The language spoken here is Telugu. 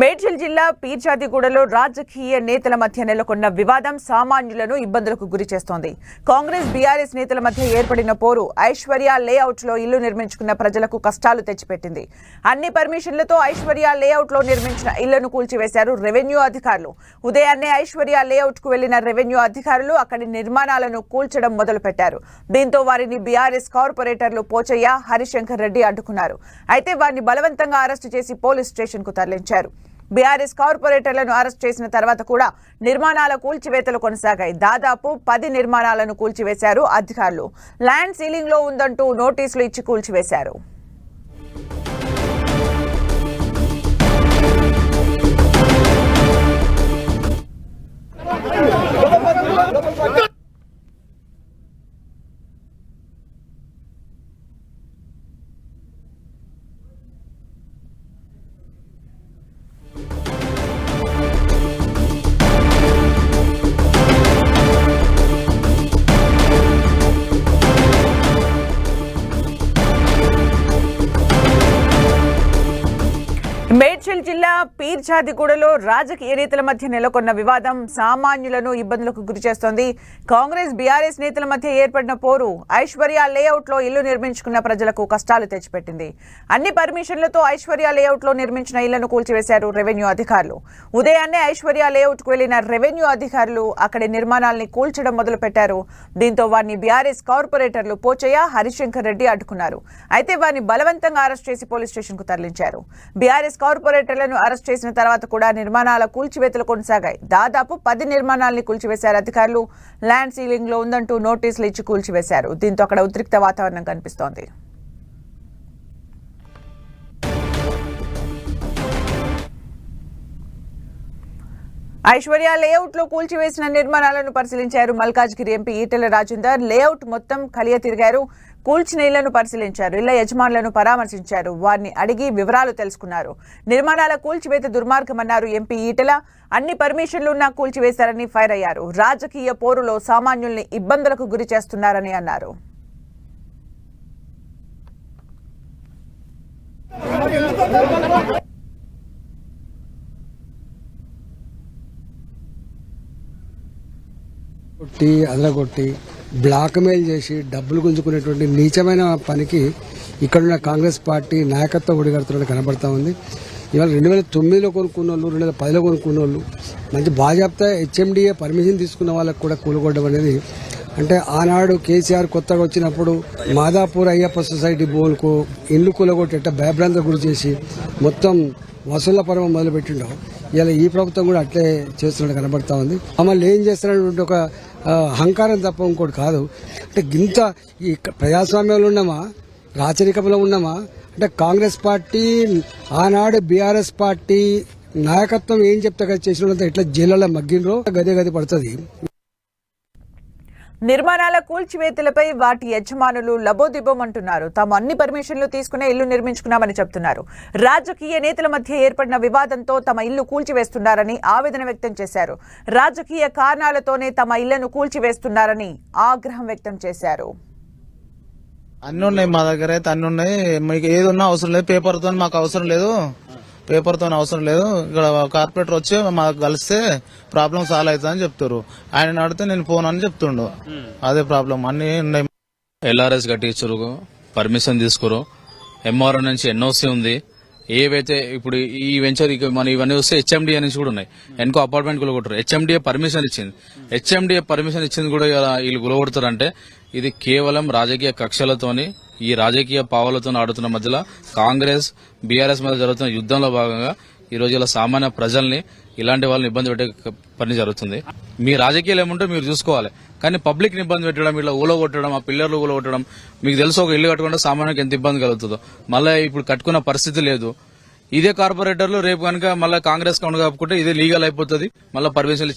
మేడ్చల్ జిల్లా పీర్జాదిగూడలో రాజకీయ నేతల మధ్య నెలకొన్న వివాదం సామాన్యులను ఇబ్బందులకు గురి చేస్తోంది. కాంగ్రెస్ బీఆర్ఎస్ నేతల మధ్య ఏర్పడిన పోరు ఐశ్వర్య లేఅవుట్లో ఇల్లు నిర్మించుకున్న ప్రజలకు కష్టాలు తెచ్చిపెట్టింది. అన్ని పర్మిషన్లతో ఐశ్వర్య లేఅవుట్లో నిర్మించిన ఇళ్ళను కూల్చివేశారు రెవెన్యూ అధికారులు. ఉదయాన్నే ఐశ్వర్య లేఅవుట్కు వెళ్ళిన రెవెన్యూ అధికారులు అక్కడి నిర్మాణాలను కూల్చడం మొదలుపెట్టారు. దీంతో వారిని బీఆర్ఎస్ కార్పొరేటర్లు పోచయ్య హరిశంకర్ రెడ్డి అడ్డుకున్నారు. అయితే వారిని బలవంతంగా అరెస్టు చేసి పోలీస్ స్టేషన్కు తరలించారు. బీఆర్ఎస్ కార్పొరేటర్లను అరెస్ట్ చేసిన తర్వాత కూడా నిర్మాణాల కూల్చివేతలు కొనసాగాయి. దాదాపు పది నిర్మాణాలను కూల్చివేశారు అధికారులు. ల్యాండ్ సీలింగ్లో ఉందంటూ నోటీసులు ఇచ్చి కూల్చివేశారు. మేడ్చల్ జిల్లా పీర్జాదిగూడలో రాజకీయ నేతల మధ్య నెలకొన్న వివాదం సామాన్యులను ఇబ్బందులకు గురిచేస్తోంది కాంగ్రెస్ బీఆర్ఎస్ నేతల మధ్య ఏర్పడిన పోరు ఐశ్వర్య లేఅవుట్లో ఇల్లు నిర్మించుకున్న ప్రజలకు కష్టాలు తెచ్చిపెట్టింది. అన్ని పర్మిషన్లతో ఐశ్వర్య లేఅవుట్లో నిర్మించిన ఇళ్ళను కూల్చివేశారు రెవెన్యూ అధికారులు. ఉదయాన్నే ఐశ్వర్య లేఅవుట్కు వెళ్ళిన రెవెన్యూ అధికారులు అక్కడి నిర్మాణాల్ని కూల్చడం మొదలుపెట్టారు. దీంతో వారిని బీఆర్ఎస్ కార్పొరేటర్లు పోచయ్య హరిశంకర్ రెడ్డి అడ్డుకున్నారు. అయితే వారిని బలవంతంగా అరెస్ట్ చేసి పోలీస్ స్టేషన్కు తరలించారు. బీఆర్ఎస్ కార్పొరేటర్లను అరెస్ట్ చేసిన తర్వాత కూడా నిర్మాణాల కూల్చివేతలు కొనసాగాయి. దాదాపు పది నిర్మాణాలని కూల్చివేశారు అధికారులు. ల్యాండ్ సీలింగ్లో ఉందంటూ నోటీసులు ఇచ్చి కూల్చివేశారు. దీంతో అక్కడ ఉద్రిక్త వాతావరణం కనిపిస్తోంది. ఐశ్వర్య లేఅవుట్లో కూల్చివేసిన నిర్మాణాలను పరిశీలించారు మల్కాజ్గిరి ఎంపీ ఈటెల రాజేందర్. లేఅవుట్ మొత్తం కలియ తిరిగారు కూల్చిన ఇళ్ళను పరిశీలించారు ఇళ్ళ యజమానులను పరామర్శించారు వారిని అడిగి వివరాలు తెలుసుకున్నారు. నిర్మాణాల కూల్చివేత దుర్మార్గమన్నారు ఎంపీ ఈటెల. అన్ని పర్మిషన్లున్నా కూల్చివేశారని ఫైర్ అయ్యారు. రాజకీయ పోరులో సామాన్యుల్ని ఇబ్బందులకు గురి చేస్తున్నారని అన్నారు. కొట్టి అదరగొట్టి బ్లాక్మెయిల్ చేసి డబ్బులు గుంజుకునేటువంటి నీచమైన పనికి ఇక్కడున్న కాంగ్రెస్ పార్టీ నాయకత్వం ఒడిగడుతున్నట్టు కనబడతా ఉంది. ఇవాళ రెండు వేల తొమ్మిదిలో కొనుక్కున్న వాళ్ళు రెండు వేల పదిలో కొనుక్కున్న వాళ్ళు మంచి బాజాప్తా హెచ్ఎండిఏ పర్మిషన్ తీసుకున్న వాళ్ళకు కూడా కూలగొట్టడం అనేది అంటే ఆనాడు కేసీఆర్ కొత్తగా వచ్చినప్పుడు మాదాపూర్ అయ్యప్ప సొసైటీ భూములకు ఇల్లు కూలగొట్టేట భయభ్రాంత గురి చేసి మొత్తం వసూళ్ళ పర్వం మొదలుపెట్టిండవు ఇలా ఈ ప్రభుత్వం కూడా అట్లే చేస్తున్నట్టు కనబడతా ఉంది. మమ్మల్ని ఏం చేస్తున్నటువంటి ఒక అహంకారం తప్ప ఇంకోటి కాదు. అంటే ఇంత ఈ ప్రజాస్వామ్యంలో ఉన్నామా? రాచరికంలో ఉన్నామా? అంటే కాంగ్రెస్ పార్టీ ఆనాడు బీఆర్ఎస్ పార్టీ నాయకత్వం ఏం చెప్తే కదా ఎట్లా ఇట్లా జైళ్ళలో మగ్గినరో గదే గది పడుతుంది. నిర్మాణాల కూల్చివేతలపై వాటి యజమానులు లబోదిబోమంటున్నారు. తాము అన్ని పర్మిషన్లు తీసుకునే ఇల్లు నిర్మించుకున్నామని చెప్తున్నారు. రాజకీయ నేతల మధ్య ఏర్పడిన వివాదంతో తమ ఇల్లు కూల్చివేస్తున్నారని ఆవేదన వ్యక్తం చేశారు. రాజకీయ కారణాలతోనే తమ ఇళ్ళను కూల్చివేస్తున్నారని ఆగ్రహం వ్యక్తం చేశారు. అన్ని ఉన్నాయి మా దగ్గర అయితే అన్ని ఉన్నాయి మీకు ఏది ఉన్నా అవసరం లేదు పేపర్తో మాకు అవసరం లేదు. పేపర్తో అవసరం లేదు. ఇక్కడ కార్పొరేటర్ వచ్చి మాకు కలిస్తే ప్రాబ్లం సాల్వ్ అవుతుందని చెప్తారు ఆయన అడిగితే నేను ఫోన్ అని చెప్తుండు. అదే ప్రాబ్లం అన్ని ఉన్నాయి. ఎల్ఆర్ఎస్ కట్టించరు పర్మిషన్ తీసుకురు ఎంఆర్ఓ నుంచి ఎన్ఓసి ఉంది. ఏవైతే ఇప్పుడు ఈ వెంచర్ ఇక మన ఇవన్నీ వస్తే హెచ్ఎండిఏ నుంచి కూడా ఉన్నాయి. ఎన్కో అపార్ట్మెంట్ గులగొట్టరు హెచ్ఎండిఏ పర్మిషన్ ఇచ్చింది. హెచ్ఎండిఏ పర్మిషన్ ఇచ్చింది కూడా ఇలా వీళ్ళు గులగొడతారంటే ఇది కేవలం రాజకీయ కక్షలతోని ఈ రాజకీయ పావులతో ఆడుతున్న మధ్యలో కాంగ్రెస్ బీఆర్ఎస్ మధ్య జరుగుతున్న యుద్ధంలో భాగంగా ఈ రోజు ఇలా సామాన్య ప్రజల్ని ఇలాంటి వాళ్ళని ఇబ్బంది పెట్టే పని జరుగుతుంది. మీ రాజకీయాలు ఏముంటే మీరు చూసుకోవాలి. కానీ పబ్లిక్ని ఇబ్బంది పెట్టడం ఇట్లా ఊలో కొట్టడం ఆ పిల్లర్లు ఊలో కొట్టడం మీకు తెలుసు ఒక ఇల్లు కట్టుకుంటే సామాన్యకి ఎంత ఇబ్బంది కలుగుతుందో. మళ్ళీ ఇప్పుడు కట్టుకున్న పరిస్థితి లేదు. ఇదే కార్పొరేటర్లు రేపు కనుక మళ్ళీ కాంగ్రెస్ కౌంట్ కప్పుకుంటే ఇదే లీగల్ అయిపోతుంది. మళ్ళీ పర్మిషన్